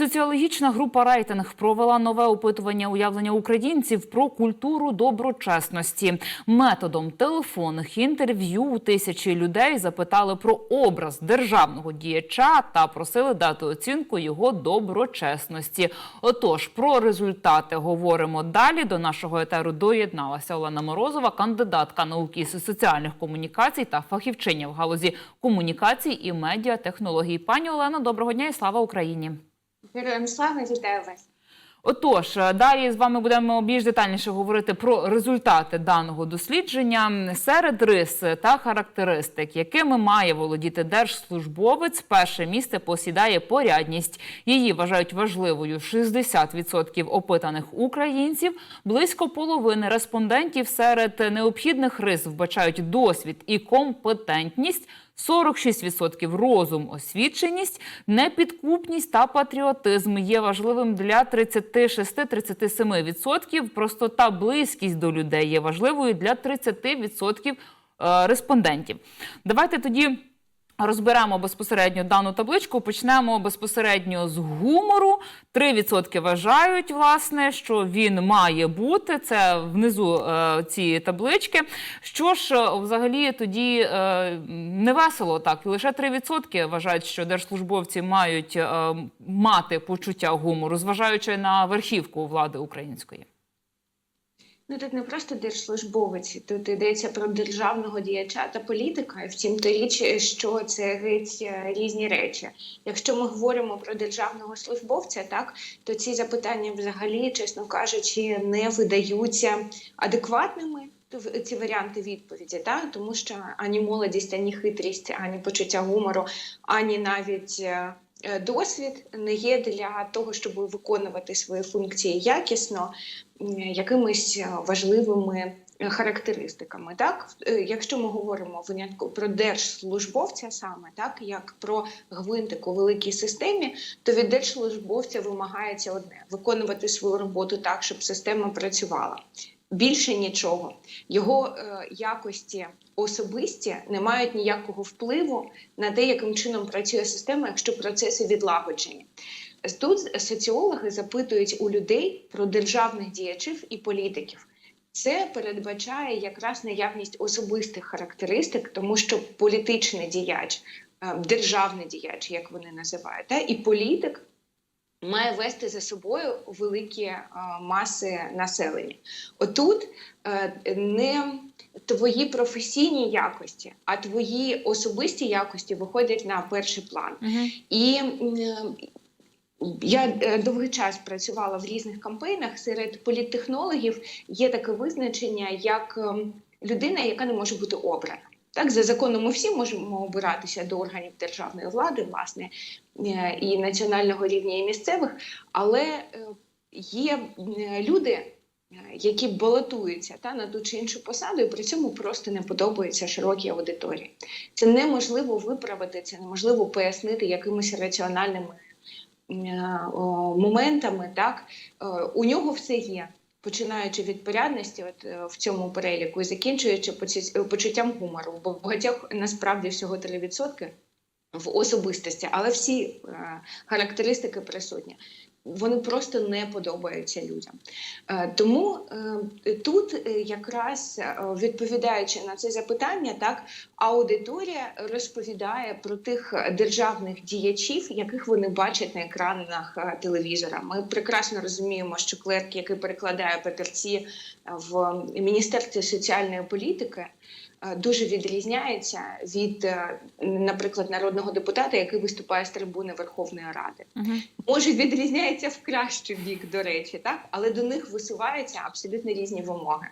Соціологічна група рейтинг провела нове опитування уявлення українців про культуру доброчесності. Методом телефонних інтерв'ю тисячі людей запитали про образ державного діяча та просили дати оцінку його доброчесності. Отож, про результати говоримо далі. До нашого етеру доєдналася Олена Морозова, кандидатка наук із соціальних комунікацій та фахівчиня в галузі комунікацій і медіатехнологій. Пані Олено, доброго дня і слава Україні! Героям слава вітаю вас. Отож, е, далі з вами будемо більш детальніше говорити про результати даного дослідження серед рис та характеристик, якими має володіти держслужбовець. Перше місце посідає порядність. Її вважають важливою 60% опитаних українців. Близько половини респондентів серед необхідних рис вбачають досвід і компетентність. 46% розум, освіченість, непідкупність та патріотизм є важливим для 36-37%. Простота, близькість до людей є важливою для 30% е, респондентів. Давайте тоді. Розберемо безпосередньо дану табличку. Почнемо безпосередньо з гумору. 3% вважають, власне, що він має бути. Це внизу е, цієї таблички. Що ж, е, взагалі тоді е, не весело так. Лише 3% вважають, що держслужбовці мають е, мати почуття гумору, зважаючи на верхівку влади української. Ну тут не просто держслужбовець, тут йдеться про державного діяча та політика. І втім, то річ, що це геть е, різні речі. Якщо ми говоримо про державного службовця, так то ці запитання взагалі, чесно кажучи, не видаються адекватними. Ці варіанти відповіді, так? тому що ані молодість, ані хитрість, ані почуття гумору, ані навіть е, досвід не є для того, щоб виконувати свої функції якісно, якимись е, важливими е, характеристиками. Так, Е, якщо ми говоримо винятку про держслужбовця, саме так як про гвинтик у великій системі, то від держслужбовця вимагається одне виконувати свою роботу так, щоб система працювала. Більше нічого. Його е, якості особисті не мають ніякого впливу на те, яким чином працює система, якщо процеси відлагоджені. Тут соціологи запитують у людей про державних діячів і політиків. Це передбачає якраз наявність особистих характеристик, тому що політичний діяч, е, державний діяч, як вони називають, та, і політик має вести за собою великі е, маси населення. Отут е, не твої професійні якості, а твої особисті якості виходять на перший план. І м, я е, довгий час працювала в різних кампейнах. Серед політтехнологів є таке визначення як ем, людина, яка не може бути обрана. Так, за законом ми всі можемо обиратися до органів державної влади, власне, е, і національного рівня, і місцевих, але е, є е, люди, які балотуються та на ту чи іншу посаду, і при цьому просто не подобаються широкій аудиторії. Це неможливо виправити, це неможливо пояснити якимись раціональними моментами. Так у нього все є. Починаючи від порядності, от е, в цьому переліку, і закінчуючи поці- почуттям гумору, бо в багатьох насправді всього 3% в особистості, але всі е, характеристики присутні. Вони просто не подобаються людям. Е, тому е, тут е, якраз відповідаючи на це запитання, так аудиторія розповідає про тих державних діячів, яких вони бачать на екранах телевізора. Ми прекрасно розуміємо, що клерк, який перекладає папірці в Міністерстві соціальної політики, дуже відрізняється від, е, наприклад, народного депутата, який виступає з трибуни Верховної Ради. Може, відрізняється в кращий бік, до речі, так, але до них висуваються абсолютно різні вимоги.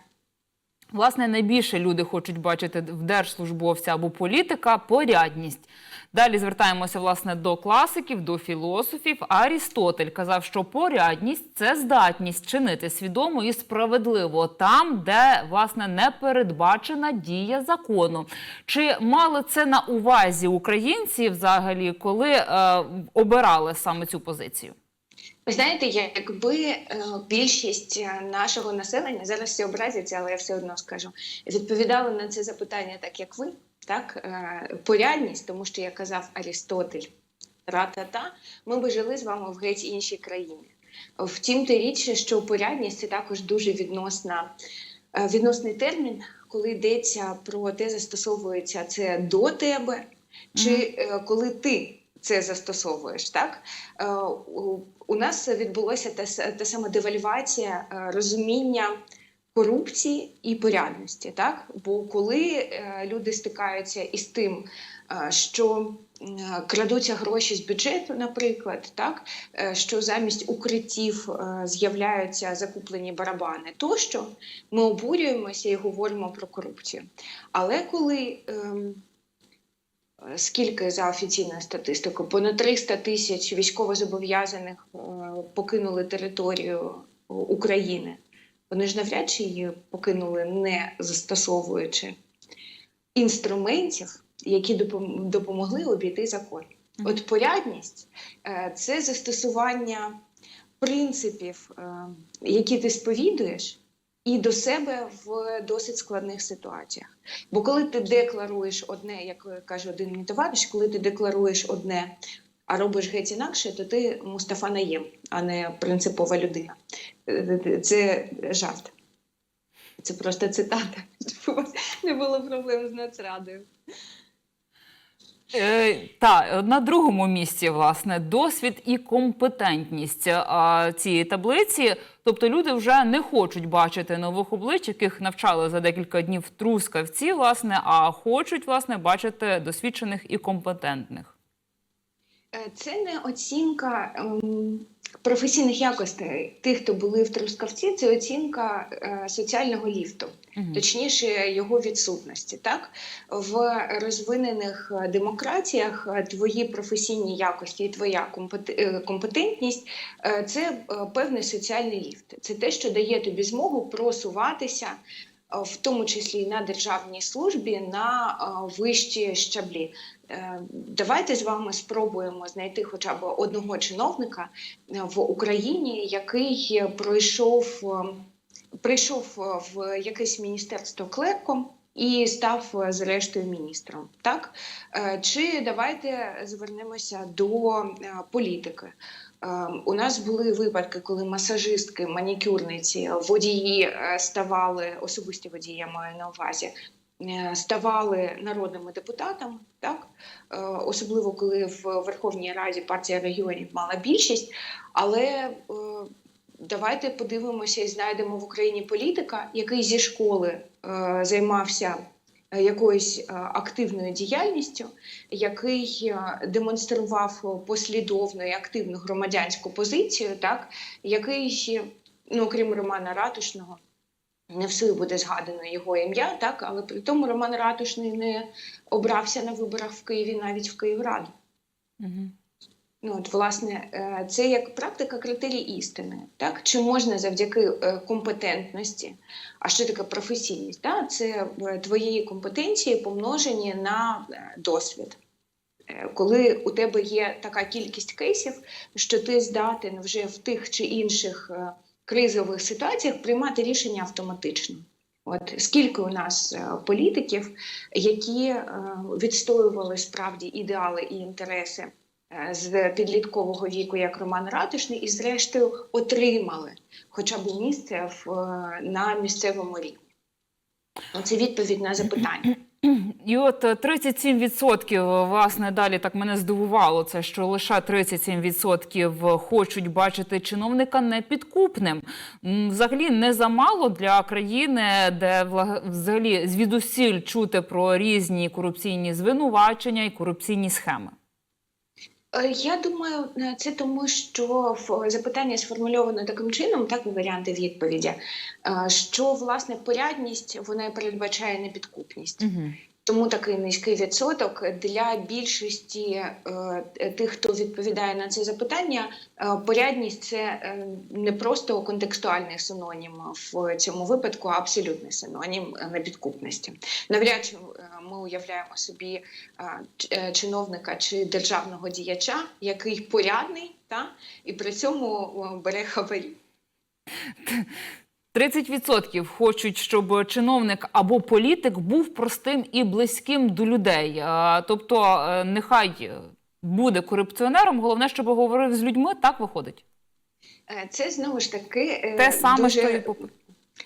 Власне, найбільше люди хочуть бачити в держслужбовця або політика порядність. Далі звертаємося власне до класиків, до філософів. Арістотель казав, що порядність це здатність чинити свідомо і справедливо там, де власне не передбачена дія закону. Чи мали це на увазі українці взагалі, коли е, обирали саме цю позицію? Ви знаєте, якби е, більшість е, нашого населення зараз всі образяться, але я все одно скажу, відповідали на це запитання так, як ви, так е, порядність, тому що як казав Арістотель, ра-та-та, ми би жили з вами в геть іншій країні. Втім, ти річ, що порядність це також дуже відносна, е, відносний термін, коли йдеться про те, застосовується це до тебе, чи е, коли ти це застосовуєш. Так? У- нас відбулося та, та сама девальвація розуміння корупції і порядності. Так? Бо коли е, люди стикаються із тим, е, що крадуться гроші з бюджету, наприклад, так? е, що замість укриттів з'являються закуплені барабани тощо, ми обурюємося і говоримо про корупцію. Але коли ем, скільки за офіційною статистикою, понад 300 тисяч військовозобов'язаних покинули територію України, вони ж навряд чи її покинули, не застосовуючи інструментів, які допомогли обійти закон. От порядність е, це застосування принципів, е, які ти сповідуєш, і до себе в досить складних ситуаціях. Бо коли ти декларуєш одне, як каже один мій товариш, коли ти декларуєш одне, а робиш геть інакше, то ти Мустафа Наєм, а не принципова людина. Е, Це жарт. Це просто цитата, щоб не було проблем з нацрадою. Е, та на другому місці, власне, досвід і компетентність а, цієї таблиці. Тобто люди вже не хочуть бачити нових облич, яких навчали за декілька днів трускавці, власне, а хочуть власне бачити досвідчених і компетентних. Е, Це не оцінка ем, професійних якостей тих, хто були в Трускавці, це оцінка е, соціального ліфту, Мгм. точніше його відсутності. Так в розвинених е, демократіях твої професійні якості і твоя компетентність це певний соціальний ліфт. Це те, що дає тобі змогу просуватися. Е, В тому числі на державній службі на е, вищі щаблі. Е, Давайте з вами спробуємо знайти хоча б одного чиновника в Україні, який пройшов, прийшов в якесь міністерство клерком і став зрештою міністром. Так? Чи давайте звернемося до політики. Е, У нас були випадки, коли масажистки, манікюрниці, водії е, ставали, особисті водії, я маю на увазі, е, ставали народними депутатами, так? Е, особливо коли в Верховній Раді партія регіонів мала більшість. Але давайте подивимося і знайдемо в Україні політика, який зі школи займався якоюсь е, активною діяльністю, який е, демонстрував послідовну і активну громадянську позицію, так який, ну крім Романа Ратушного, не всюди буде згадано його ім'я, так але при тому Роман Ратушний не обрався на виборах в Києві навіть в Київраду. Мгм. Ну, от, власне, е, це як практика критерій істини. Так? Чи можна завдяки е, компетентності, а що таке професійність? Так? Це е, твої компетенції помножені на досвід. Коли у тебе є така кількість кейсів, що ти здатен вже в тих чи інших кризових ситуаціях приймати рішення автоматично. От скільки у нас політиків, які відстоювали справді ідеали і інтереси з підліткового віку, як Роман Ратушний, і зрештою отримали хоча б місце в, е, на місцевому рівні. Це відповідь на запитання. І от е, 37% власне далі так мене здивувало. Це що лише 37% хочуть бачити чиновника непідкупним. Взагалі не замало для країни, де взагалі звідусіль чути про різні корупційні звинувачення і корупційні схеми. Е, Я думаю, е, це тому, що запитання сформульовано таким чином, так і варіанти відповіді, е, що власне порядність вона передбачає непідкупність. Угу. Тому такий низький відсоток для більшості е, тих, хто відповідає на це запитання. Е, порядність це е, не просто контекстуальний синонім в цьому випадку, а абсолютний синонім непідкупності. Навряд чи е, ми уявляємо собі е, чиновника чи державного діяча, який порядний, та і при цьому бере хабарі. 30% хочуть, щоб чиновник або політик був простим і близьким до людей. Тобто, е, нехай буде корупціонером. Головне, щоб говорив з людьми. Так виходить. Е, Це знову ж таки Те саме, дуже... що і.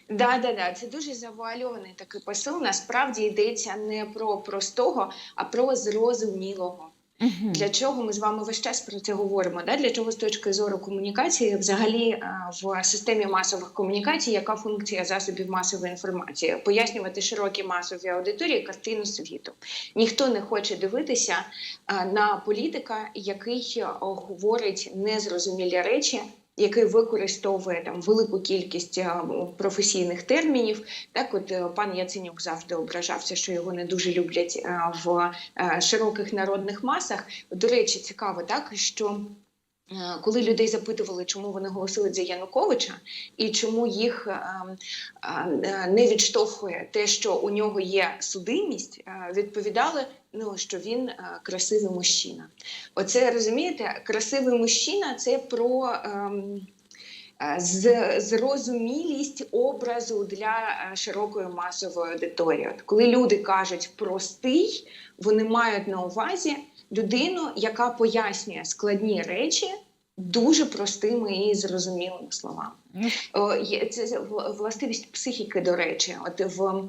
Да, да, да, це дуже завуальований такий посил. Насправді йдеться не про простого, а про зрозумілого. Для чого ми з вами весь час про це говоримо? Да? Для чого з точки зору комунікації, взагалі е, в системі масових комунікацій, яка функція засобів масової інформації? Пояснювати широкій масовій аудиторії картину світу. Ніхто не хоче дивитися е, на політика, який е, говорить незрозумілі речі. Який використовує там велику кількість е, професійних термінів, так от е, пан Яценюк завжди ображався, що його не дуже люблять е, в широких народних масах. До речі, цікаво, так що. Е, Коли людей запитували, чому вони голосують за Януковича, і чому їх е, е, не відштовхує те, що у нього є судимість, відповідали, ну що він красивий мужчина. Оце розумієте, красивий мужчина це про ем, зрозумілість образу для широкої масової аудиторії. Коли люди кажуть простий, вони мають на увазі людину, яка пояснює складні речі дуже простими і зрозумілими словами. Ну, Це властивість психіки, до речі. От в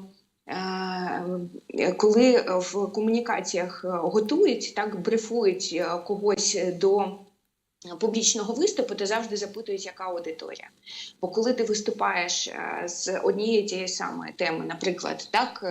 е, коли в комунікаціях е, готують, так брифують е, когось до публічного виступу, то завжди запитують, яка аудиторія. Бо коли ти виступаєш з однієї тієї самої теми, наприклад, так,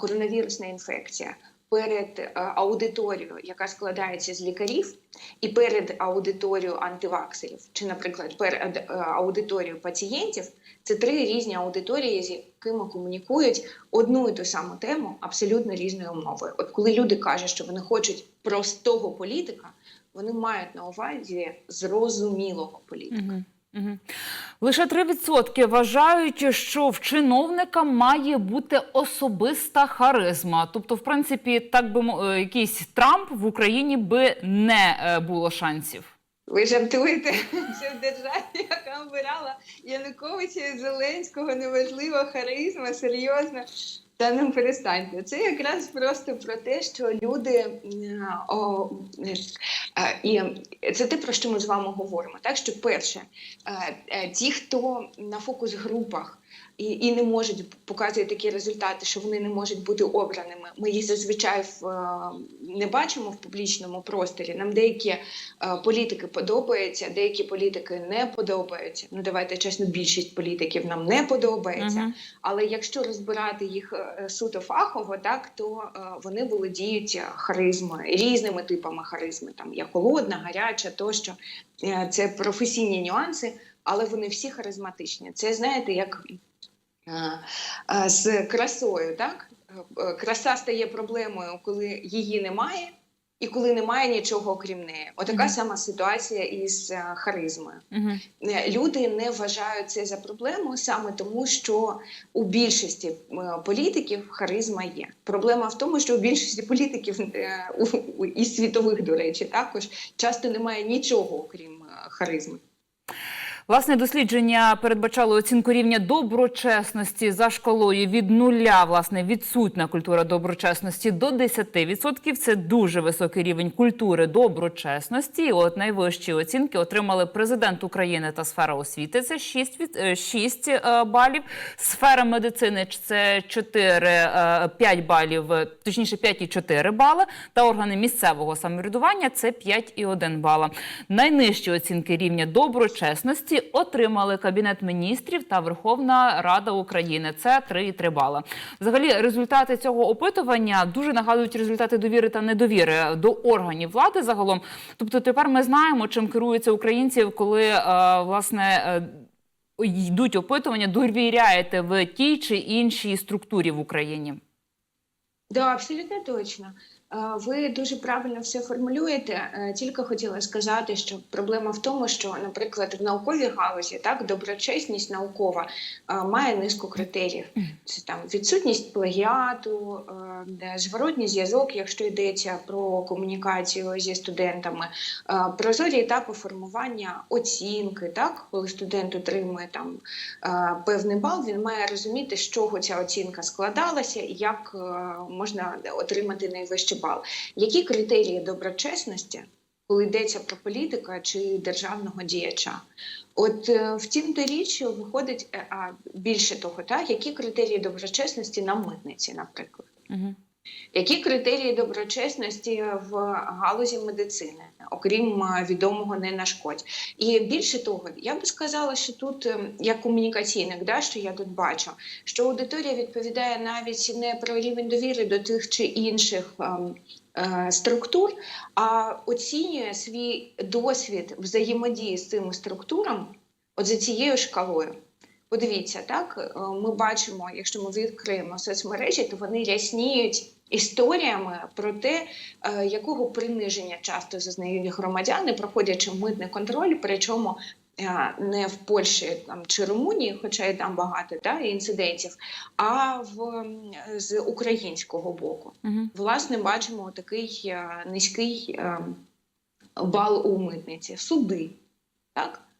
коронавірусна інфекція. Перед е, аудиторією, яка складається з лікарів, і перед аудиторією антиваксерів, чи, наприклад, перед е, аудиторією пацієнтів, це три різні аудиторії, з якими комунікують одну і ту саму тему абсолютно різною мовою. От коли люди кажуть, що вони хочуть простого політика, вони мають на увазі зрозумілого політика. Лише 3% вважають, що в чиновника має бути особиста харизма. Тобто, в принципі, так би е, якийсь Трамп в Україні би не е, було шансів. Ви жартуєте, що в державі, яка обирала Януковича і Зеленського, неважливо, харизма, серйозно. Та ну перестаньте. Це якраз просто про те, що люди о, е, е, і це те, про що ми з вами говоримо. Так що, перше, е, ті, хто на фокус групах і, і не можуть показувати такі результати, що вони не можуть бути обраними. Ми їх зазвичай в, е, не бачимо в публічному просторі. Нам деякі е, політики подобаються, деякі політики не подобаються. Ну давайте чесно, більшість політиків нам не подобається. Мгм. Але якщо розбирати їх е, суто фахово, так то вони володіють харизмою, різними типами харизми. Там є холодна, гаряча, тощо це професійні нюанси, але вони всі харизматичні. Це знаєте, як з красою, так? Е, Краса стає проблемою, коли її немає. І коли немає нічого окрім неї, отака Мгм. сама ситуація із е, харизмою. Е, Люди не вважають це за проблему саме тому, що у більшості політиків харизма є. Проблема в тому, що у більшості політиків і світових, до речі, також часто немає нічого окрім харизми. Власне дослідження передбачало оцінку рівня доброчесності за шкалою від нуля. Власне, відсутня культура доброчесності до 10%. Це дуже високий рівень культури доброчесності. От найвищі оцінки отримали президент України та сфера освіти. Це 6, від, е, 6 е, балів. Сфера медицини це 4, е, 5 балів, е, точніше 5,4 бали. Та органи місцевого самоврядування це 5,1 бала. Найнижчі оцінки рівня доброчесності отримали Кабінет міністрів та Верховна Рада України. Це 3,3 бала. Взагалі, результати цього опитування дуже нагадують результати довіри та недовіри до органів влади загалом. Тобто, тепер ми знаємо, чим керуються українці, коли е, власне. е, Йдуть опитування, довіряєте ви тій чи іншій структурі в Україні? Да, абсолютно точно. Е, Ви дуже правильно все формулюєте. Е, Тільки хотіла сказати, що проблема в тому, що, наприклад, в науковій галузі так доброчесність наукова е, має низку критеріїв. Це там відсутність плагіату, зворотній зв'язок, якщо йдеться про комунікацію зі студентами, прозорі етапи формування оцінки. Так, коли студент отримує там певний бал, він має розуміти, з чого ця оцінка складалася і як можна отримати найвищий бал. Які критерії доброчесності, коли йдеться про політика чи державного діяча? От в втім, то річ виходить, е, а більше того, так, які критерії доброчесності на митниці, наприклад. Угу. Які критерії доброчесності в галузі медицини, окрім е, відомого не нашкодь? І більше того, я би сказала, що тут е, як комунікаційник, да, що я тут бачу, що аудиторія відповідає навіть не про рівень довіри до тих чи інших. е, Структур, а оцінює свій досвід взаємодії з цими структурами от за цією шкалою. Подивіться, так е, ми бачимо, якщо ми відкриємо соцмережі, то вони рясніють історіями про те, е, якого приниження часто зазнають громадяни, проходячи митний контроль, причому е, не в Польщі там чи Румунії, хоча і там багато да, інцидентів, а в з українського боку. Угу. Власне, бачимо такий низький е, бал у митниці. Суди. Так?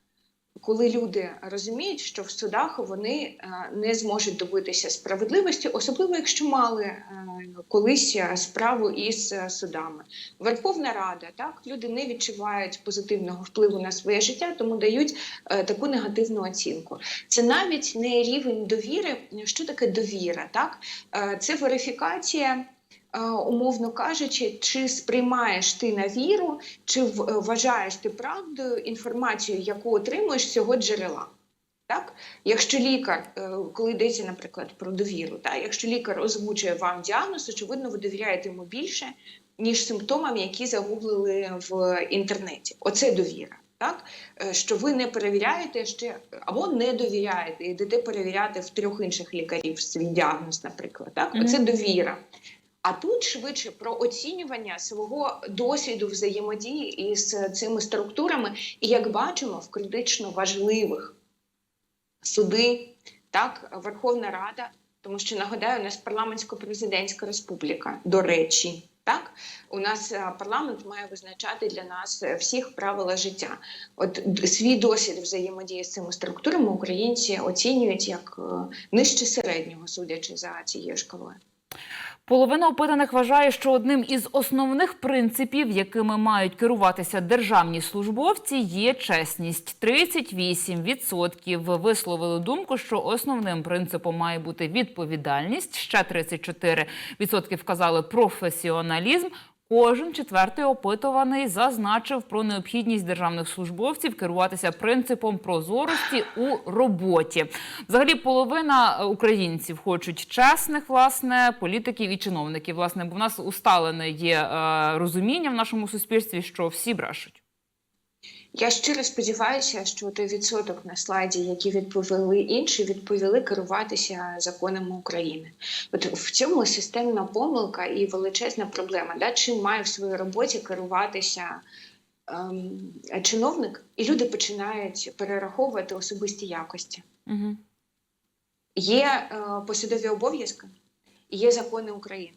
Коли люди розуміють, що в судах вони е, не зможуть добитися справедливості, особливо якщо мали е, колись справу із е, судами. Верховна Рада, так люди не відчувають позитивного впливу на своє життя, тому дають таку негативну оцінку. Це навіть не рівень довіри. Що таке довіра? Так це верифікація. Умовно кажучи, чи сприймаєш ти на віру, чи е, вважаєш ти правдою інформацію, яку отримуєш з цього джерела. Так? Якщо лікар, е, коли йдеться, наприклад, про довіру, так? якщо лікар озвучує вам діагноз, очевидно, ви довіряєте йому більше, ніж симптомам, які загуглили в інтернеті. Оце довіра. Так? Е, Що ви не перевіряєте ще або не довіряєте, йдете перевіряти в трьох інших лікарів свій діагноз, наприклад. Так? Мгм. Оце довіра. А тут швидше про оцінювання свого досвіду взаємодії із цими структурами, і як бачимо, в критично важливих суди, так, Верховна Рада, тому що нагадаю, у нас парламентсько-президентська республіка, до речі. Так, у нас е, парламент має визначати для нас е, всіх правила життя. От свій досвід взаємодії з цими структурами українці оцінюють як е, нижче середнього, судячи за цією шкалою. Половина опитаних вважає, що одним із основних принципів, якими мають керуватися державні службовці, є чесність. 38% висловили думку, що основним принципом має бути відповідальність. Ще 34% вказали професіоналізм. Кожен четвертий опитуваний зазначив про необхідність державних службовців керуватися принципом прозорості у роботі. Взагалі, половина е, українців хочуть чесних власне політиків і чиновників. Власне, бо в нас усталене є е, розуміння в нашому суспільстві, що всі брешуть. Я щиро сподіваюся, що той відсоток на слайді, які відповіли інші, відповіли керуватися законами України. От в цьому системна помилка і величезна проблема. Да? Чим має в своїй роботі керуватися ем, чиновник, і люди починають перераховувати особисті якості. Угу. Є е, посадові обов'язки, є закони України.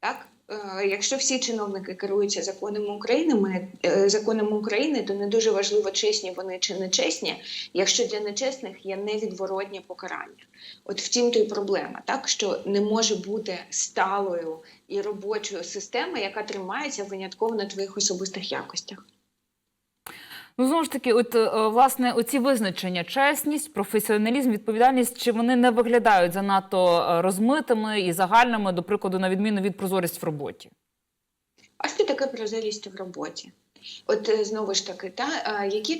Так? Е, якщо всі чиновники керуються законами України, ми, е, законами України, то не дуже важливо, чесні вони чи не чесні, якщо для нечесних є невідворотнє покарання. От втім, то й проблема, так що не може бути сталою і робочою система, яка тримається винятково на твоїх особистих якостях. Ну знову ж таки, от е, власне, оці визначення чесність, професіоналізм, відповідальність, чи вони не виглядають занадто е, розмитими і загальними, до прикладу, на відміну від прозорість в роботі? А що таке прозорість в роботі? От е, знову ж таки, та які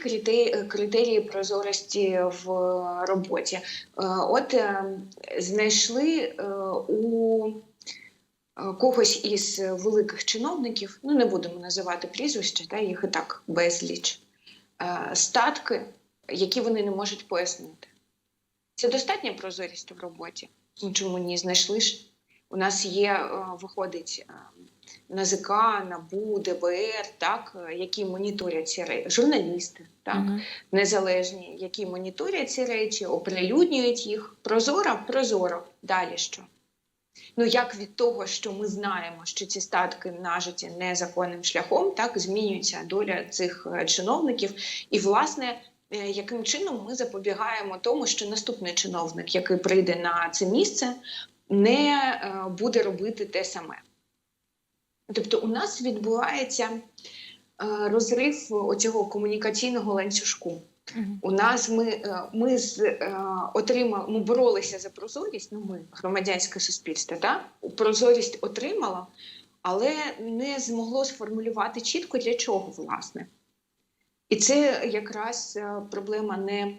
критерії прозорості в роботі? От знайшли у когось із великих чиновників, ну не будемо називати прізвища, та їх і так безліч, статки, які вони не можуть пояснити. Це достатня прозорість в роботі. Чому ні? Знайшли ж. У нас є, е, виходить, е, НАЗК, НАБУ, ДБР, так, е, які моніторять ці речі, журналісти, так, Мгм. незалежні, які моніторять ці речі, оприлюднюють їх. Прозоро, прозоро. Далі що? Ну, як від того, що ми знаємо, що ці статки нажиті незаконним шляхом, так змінюється доля цих е, чиновників. І, власне, е, яким чином ми запобігаємо тому, що наступний чиновник, який прийде на це місце, не е, буде робити те саме. Тобто, у нас відбувається розрив оцього комунікаційного ланцюжку. У нас ми, е, ми з е, отримали, ми боролися за прозорість. Ну, ми громадянське суспільство, так? прозорість отримала, але не змогло сформулювати чітко для чого, власне. І це якраз е, проблема не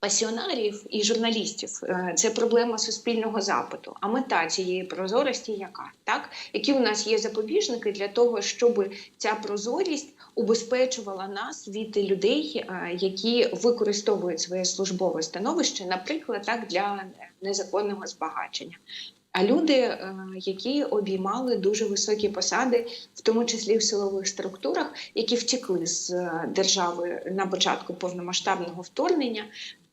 пасіонарів і журналістів, Е, це проблема суспільного запиту. А мета цієї прозорості яка? Так? Які у нас є запобіжники для того, щоб ця прозорість убезпечувала нас від людей, е, які використовують своє службове становище, наприклад, так для незаконного збагачення. А люди, е, які обіймали дуже високі посади, в тому числі в силових структурах, які втекли з держави на початку повномасштабного вторгнення.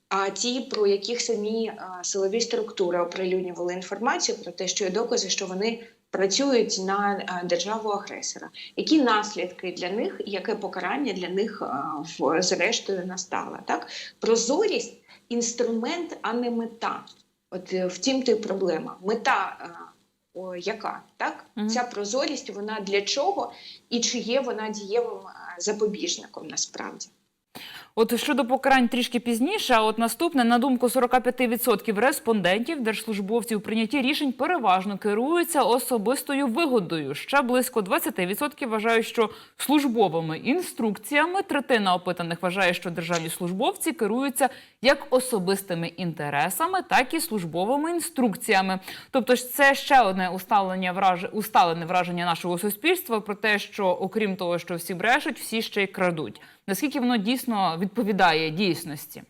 А ті, про яких самі е, силові структури оприлюднювали інформацію про те, що є докази, що вони працюють на е, державу агресора. Які наслідки для них, і яке покарання для них е, зрештою настало? Так, прозорість інструмент, а не мета. От втім, то й проблема. Мета о, яка? Так? Мгм. Ця прозорість вона для чого і чи є вона дієвим запобіжником насправді? От щодо покарань трішки пізніше, а от наступне, на думку 45% респондентів, держслужбовці у прийнятті рішень переважно керуються особистою вигодою. Ще близько 20% вважають, що службовими інструкціями. Третина опитаних вважає, що державні службовці керуються як особистими інтересами, так і службовими інструкціями. Тобто, це ще одне усталення враж... усталене враження нашого суспільства про те, що окрім того, що всі брешуть, всі ще й крадуть. Наскільки воно дійсно відповідає дійсності?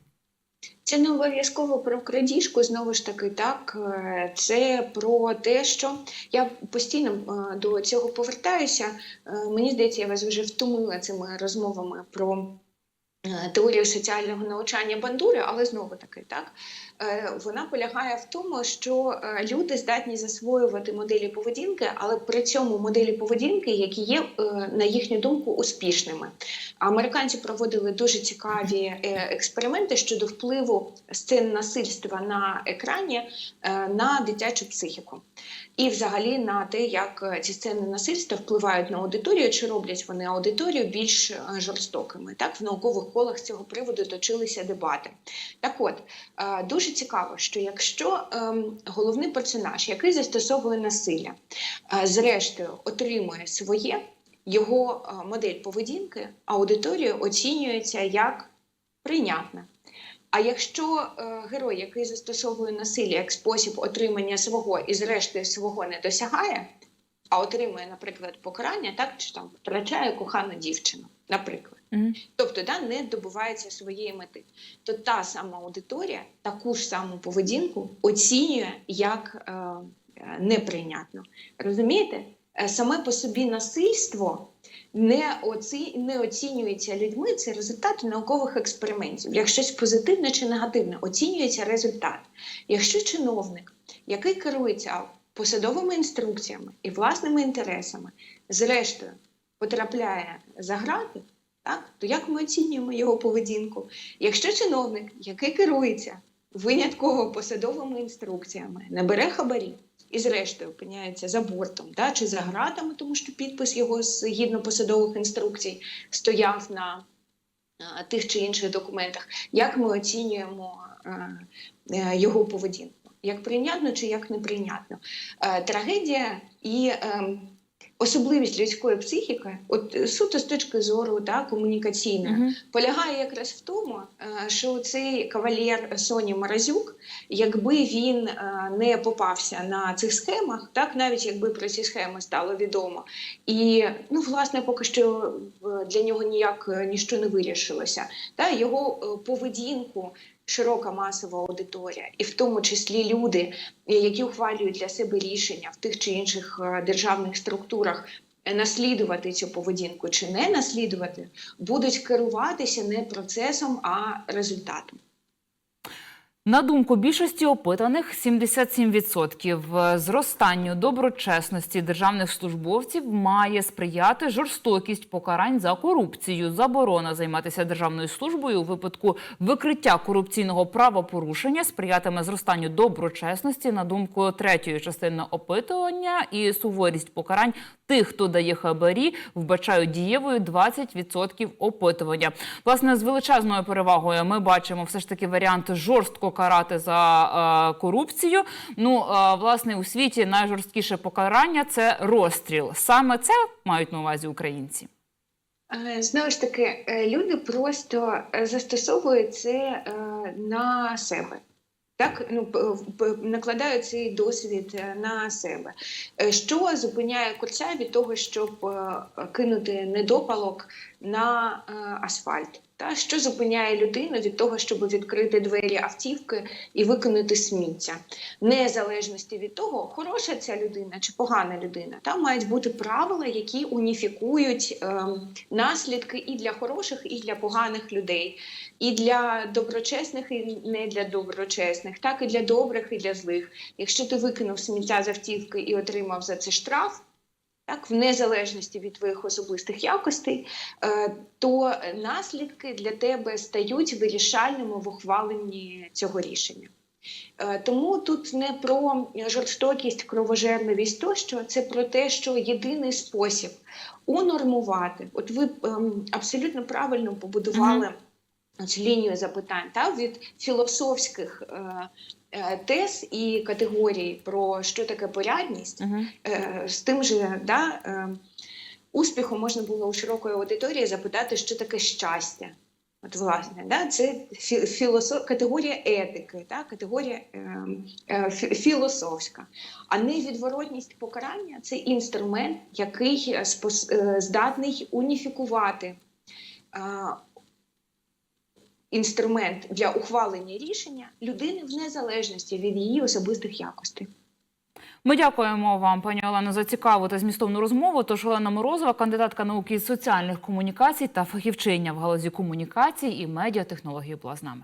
Це не обов'язково про крадіжку, знову ж таки, так е, це про те, що я постійно е, до цього повертаюся. Е, Мені здається, я вас вже втомила цими розмовами про теорію соціального навчання бандури, але знову таки, так вона полягає в тому, що е, люди здатні засвоювати моделі поведінки, але при цьому моделі поведінки, які є, е, на їхню думку, успішними. Американці проводили дуже цікаві е, експерименти щодо впливу сцен насильства на екрані е, на дитячу психіку. І взагалі на те, як е, ці сцени насильства впливають на аудиторію, чи роблять вони аудиторію більш е, жорстокими. Так, в наукових колах з цього приводу точилися дебати. Так от, е, дуже цікаво, що якщо ем, головний персонаж, який застосовує насилля, е, зрештою отримує своє, його е, модель поведінки аудиторією оцінюється як прийнятна. А якщо е, герой, який застосовує насилля як спосіб отримання свого і зрештою свого не досягає, а отримує, наприклад, покарання, так чи там втрачає кохану дівчину, наприклад. Тобто да, не добувається своєї мети, то та сама аудиторія таку ж саму поведінку оцінює як е, неприйнятну. Розумієте? Е, Саме по собі насильство не, оці, не оцінюється людьми, це результат наукових експериментів. Як щось позитивне чи негативне, оцінюється результат. Якщо чиновник, який керується посадовими інструкціями і власними інтересами, зрештою потрапляє за грати, так, то як ми оцінюємо його поведінку? Якщо чиновник, який керується винятково посадовими інструкціями, не бере хабарі і, зрештою, опиняється за бортом да, чи за гратами, тому що підпис його згідно посадових інструкцій стояв на а, тих чи інших документах, як ми оцінюємо а, е, його поведінку? Як прийнятно чи як неприйнятно? Е, Трагедія і ем, особливість людської психіки, от е, суто з точки зору да, комунікаційної, Мгм. полягає якраз в тому, е, що цей кавалєр Соні Морозюк, якби він е, не попався на цих схемах, так навіть якби про ці схеми стало відомо, і ну власне поки що для нього ніяк ніщо не вирішилося. Та його поведінку. Широка масова аудиторія, і в тому числі люди, е, які ухвалюють для себе рішення в тих чи інших е, державних структурах, е, наслідувати цю поведінку чи не наслідувати, будуть керуватися не процесом, а результатом. На думку більшості опитаних, 77% зростанню доброчесності державних службовців має сприяти жорстокість покарань за корупцію, заборона займатися державною службою у випадку викриття корупційного правопорушення сприятиме зростанню доброчесності на думку третьої частини опитування і суворість покарань тих, хто дає хабарі, вбачають дієвою 20% опитування. Власне, з величезною перевагою ми бачимо все ж таки варіант жорстко карати за е, корупцію. Ну, е, власне, у світі найжорсткіше покарання це розстріл. Саме це мають на увазі українці. Е, Знову ж таки, люди просто застосовують це на себе. Так, ну накладають цей досвід на себе. Що зупиняє курця від того, щоб кинути недопалок на асфальт? Та що зупиняє людину від того, щоб відкрити двері автівки і викинути сміття, незалежності від того, хороша ця людина чи погана людина, там мають бути правила, які уніфікують ем, наслідки і для хороших, і для поганих людей, і для доброчесних, і не для доброчесних, так і для добрих, і для злих. Якщо ти викинув сміття з автівки і отримав за це штраф. Так, в незалежності від твоїх особистих якостей, е, то наслідки для тебе стають вирішальними в ухваленні цього рішення. Е, Тому тут не про жорстокість, кровожерливість тощо, це про те, що єдиний спосіб унормувати. От ви ем, абсолютно правильно побудували цю лінію запитань та, від філософських е, тез і категорій про що таке порядність. Угу. Е, з тим же да, е, успіхом можна було у широкої аудиторії запитати, що таке щастя. От, власне, да, це фі- філосо... категорія етики, да, категорія е, е, філософська. А невідворотність покарання це інструмент, який е, спос... е, здатний уніфікувати е, інструмент для ухвалення рішення людини в незалежності від її особистих якостей. Ми дякуємо вам, пані Олено, за цікаву та змістовну розмову. Тож Олена Морозова, кандидатка науки із соціальних комунікацій та фахівчиня в галузі комунікацій і медіатехнології, була з нами.